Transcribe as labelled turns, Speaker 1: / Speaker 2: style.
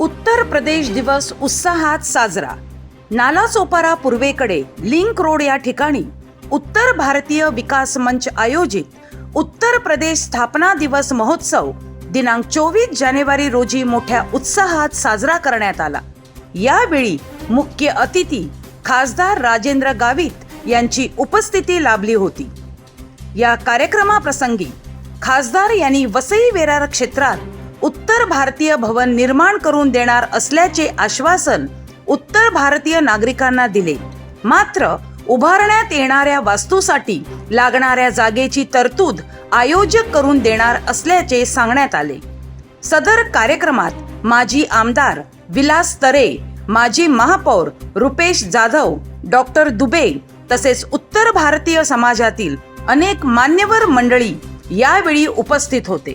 Speaker 1: उत्तर प्रदेश दिवस उत्साहात साजरा. नालासोपारा पूर्वेकडे लिंक रोड या ठिकाणी उत्तर भारतीय विकास मंच आयोजित उत्तर प्रदेश स्थापना दिवस महोत्सव दिनांक चोवीस जानेवारी रोजी मोठ्या उत्साहात साजरा करण्यात आला. यावेळी मुख्य अतिथी खासदार राजेंद्र गावित यांची उपस्थिती लाभली होती. या कार्यक्रमाप्रसंगी खासदार यांनी वसई वेरार क्षेत्रात उत्तर भारतीय भवन निर्माण करून देणार असल्याचे आश्वासन उत्तर भारतीय नागरिकांना दिले. मात्र उभारण्यात येणाऱ्या वास्तूसाठी लागणाऱ्या जागेची तरतूद आयोजक करून देणार असल्याचे सांगण्यात आले. सदर कार्यक्रमात माजी आमदार विलास तरे माजी महापौर रुपेश जाधव डॉक्टर दुबे तसेच उत्तर भारतीय समाजातील अनेक मान्यवर मंडळी यावेळी उपस्थित होते.